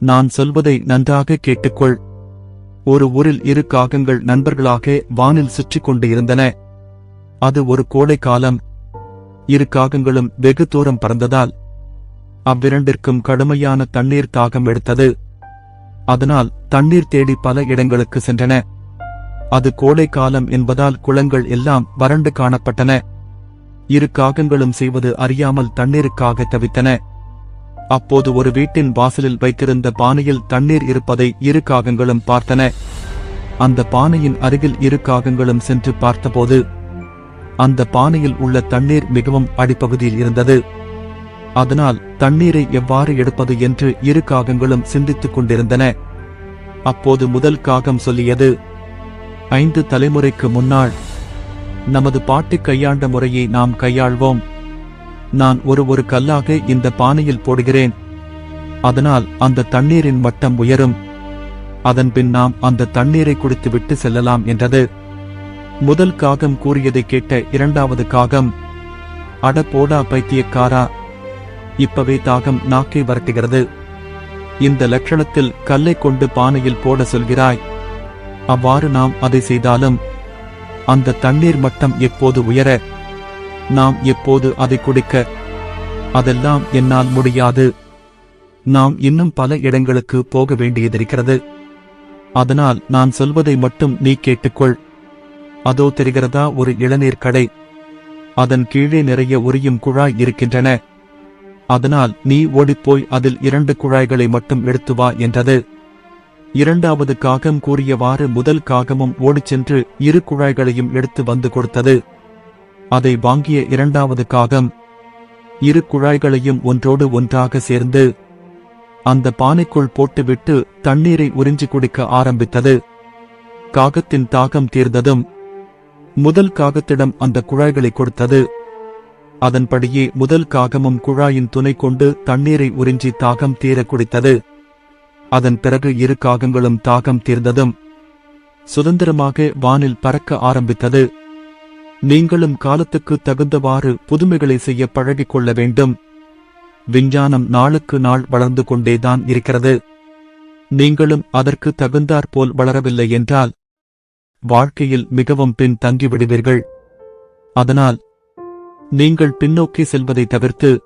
நான் சொல்வதை நன்றாக கேட்டுக்கொள். ஒரு ஊரில் இரு காகங்கள் நண்பர்களாக வானில் சுற்றிக் கொண்டு இருந்தன அது ஒரு கோடை காலம். இரு காகங்களும் வெகு தூரம் பறந்ததால் அவ்விரண்டிற்கும் கடுமையான தண்ணீர் தாகம் எடுத்தது. அதனால் தண்ணீர் தேடி பல இடங்களுக்கு சென்றன. அது கோடை காலம் என்பதால் குளங்கள் எல்லாம் வறண்டு காணப்பட்டன. இரு காகங்களும் செய்வது அறியாமல் தண்ணீருக்காக தவித்தன. அப்போது ஒரு வீட்டின் வாசலில் வைத்திருந்த பானையில் தண்ணீர் இருப்பதை இரு காகங்களும் பார்த்தன. அந்த பானையின் அருகில் இரு காகங்களும் சென்று பார்த்தபோது அந்த பானையில் உள்ள தண்ணீர் மிகவும் அடிப்பகுதியில் இருந்தது. அதனால் தண்ணீரை எவ்வாறு எடுப்பது என்று இரு காகங்களும் சிந்தித்துக் கொண்டிருந்தன. அப்போது முதல் காகம் சொல்லியது ஐந்து தலைமுறைக்கு முன்னால் நமது பாட்டு கையாண்ட முறையை நாம் கையாள்வோம். நான் ஒரு ஒரு கல்லாக இந்த பானையில் போடுகிறேன். அதனால் அந்த தண்ணீரின் மட்டம் உயரும். அதன் பின் நாம் அந்த தண்ணீரை குடித்துவிட்டு செல்லலாம் என்றது. முதல் காகம் கூறியதை கேட்ட இரண்டாவது காகம் அட போடா பைத்தியக்காரா இப்பவே தாகம் நாக்கை வரட்டுகிறது. இந்த லட்சணத்தில் கல்லை கொண்டு பானையில் போட சொல்கிறாய். அவ்வாறு நாம் அதை செய்தாலும் அந்த தண்ணீர் மட்டம் எப்போது உயர நாம் எப்போது அதை குடிக்க? அதெல்லாம் என்னால் முடியாது. நாம் இன்னும் பல இடங்களுக்கு போக வேண்டியதிருக்கிறது. அதனால் நான் சொல்வதை மட்டும் நீ கேட்டுக்கொள். அதோ தெரிகிறதா ஒரு இளநீர் கடை. அதன் கீழே நிறைய உரியும் குழாய் இருக்கின்றன. அதனால் நீ ஓடிப்போய் அதில் இரண்டு குழாய்களை மட்டும் எடுத்து வா என்றது. இரண்டாவது காகம் கூறியவாறு முதல் காகமும் ஓடிச் சென்று இரு குழாய்களையும் எடுத்து வந்து கொடுத்தது. அதை வாங்கிய இரண்டாவது காகம் இரு குழாய்களையும் ஒன்றோடு ஒன்றாக சேர்ந்து அந்த பானைக்குள் போட்டுவிட்டு தண்ணீரை உறிஞ்சி குடிக்க ஆரம்பித்தது. காகத்தின் தாகம் தீர்ந்ததும் முதல் காகத்திடம் அந்த குழாய்களை கொடுத்தது. அதன்படியே முதல் காகமும் குழாயின் துணை கொண்டு தண்ணீரை உறிஞ்சி தாகம் தீர குடித்தது. அதன் பிறகு இரு காகங்களும் தாகம் தீர்ந்ததும் சுதந்திரமாக வானில் பறக்க ஆரம்பித்தது. நீங்களும் காலத்துக்கு தகுந்தவாறு புதுமைகளை செய்ய பழகிக் கொள்ள வேண்டும். விஞ்ஞானம் நாளுக்கு நாள் வளர்ந்து கொண்டேதான் இருக்கிறது. நீங்களும் அதற்கு தகுந்தாற்போல் வளரவில்லை என்றால் வாழ்க்கையில் மிகவும் பின் தங்கிவிடுவீர்கள் அதனால் நீங்கள் பின்னோக்கி செல்வதை தவிர்த்து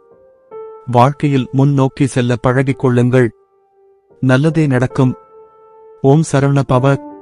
வாழ்க்கையில் முன்னோக்கி செல்ல பழகிக் கொள்ளுங்கள். நல்லதே நடக்கும். ஓம் சரவண பவ